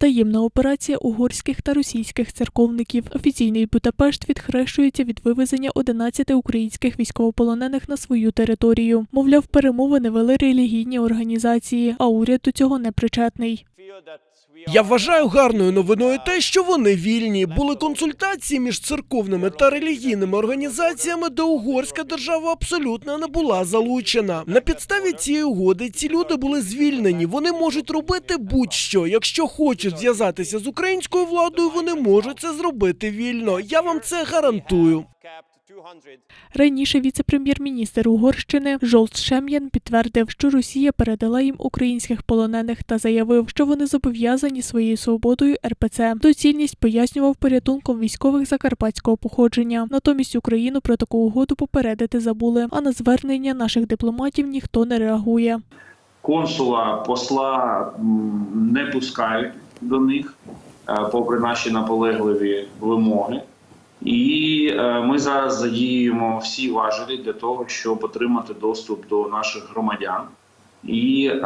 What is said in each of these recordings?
Таємна операція угорських та російських церковників. Офіційний Будапешт відхрещується від вивезення 11 українських військовополонених на свою територію. Мовляв, перемовини вели релігійні організації, а уряд до цього не причетний. Я вважаю гарною новиною те, що вони вільні. Були консультації між церковними та релігійними організаціями, де угорська держава абсолютно не була залучена. На підставі цієї угоди ці люди були звільнені. Вони можуть робити будь-що. Якщо хочуть зв'язатися з українською владою, вони можуть це зробити вільно. Я вам це гарантую. Раніше віце-прем'єр-міністр Угорщини Жолт Шем'ян підтвердив, що Росія передала їм українських полонених та заявив, що вони зобов'язані своєю свободою РПЦ. Доцільність пояснював порятунком військових закарпатського походження. Натомість Україну про таку угоду попередити забули. А на звернення наших дипломатів ніхто не реагує. консула, посла не пускають до них, е, попри наші наполегливі вимоги. І е, ми зараз задіємо всі важелі для того, щоб отримати доступ до наших громадян і е,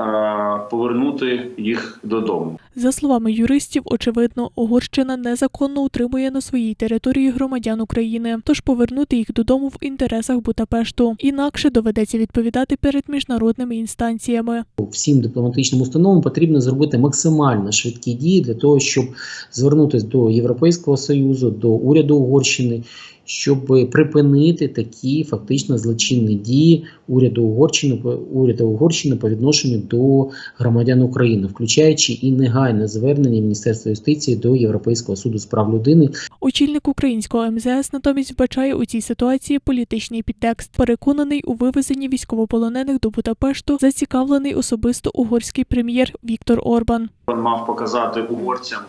повернути їх додому. За словами юристів, очевидно, Угорщина незаконно утримує на своїй території громадян України, тож повернути їх додому в інтересах Будапешту. Інакше доведеться відповідати перед міжнародними інстанціями. всім дипломатичним установам потрібно зробити максимально швидкі дії для того, щоб звернутися до Європейського союзу, до уряду Угорщини, щоб припинити такі фактично злочинні дії уряду Угорщини, уряду Угорщини по відношенню до громадян України, включаючи і негайне звернення Міністерства юстиції до Європейського суду з прав людини Очільник українського МЗС натомість вбачає у цій ситуації політичний підтекст. Переконаний у вивезенні військовополонених до Будапешту, зацікавлений особисто угорський прем'єр Віктор Орбан. Він мав показати угорцям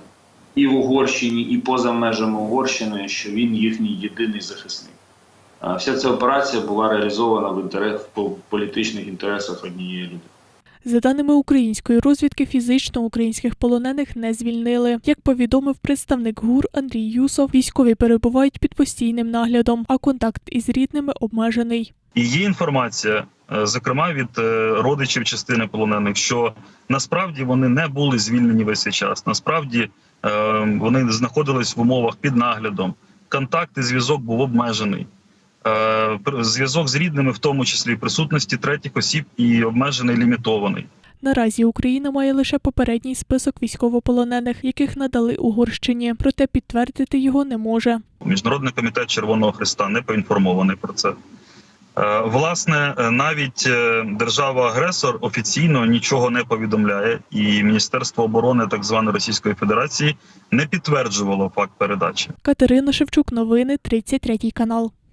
і в Угорщині, і поза межами Угорщини, що він їхній єдиний захисник. Вся ця операція була реалізована в інтерес в політичних інтересах однієї людини. За даними української розвідки, фізично українських полонених не звільнили. Як повідомив представник ГУР Андрій Юсов, військові перебувають під постійним наглядом, а контакт із рідними обмежений. І є інформація, е, зокрема від е, родичів частини полонених, що насправді вони не були звільнені весь цей час. Насправді е, вони знаходились в умовах під наглядом. Контакт і зв'язок був обмежений. Е, Зв'язок з рідними, в тому числі присутності третіх осіб, і обмежений лімітований. Наразі Україна має лише попередній список військовополонених, яких надали Угорщині, проте підтвердити його не може. Міжнародний комітет Червоного Христа не поінформований про це. Е, Власне, е, навіть держава-агресор офіційно нічого не повідомляє, і Міністерство оборони так званої Російської Федерації не підтверджувало факт передачі. Катерина Шевчук, новини 33 канал.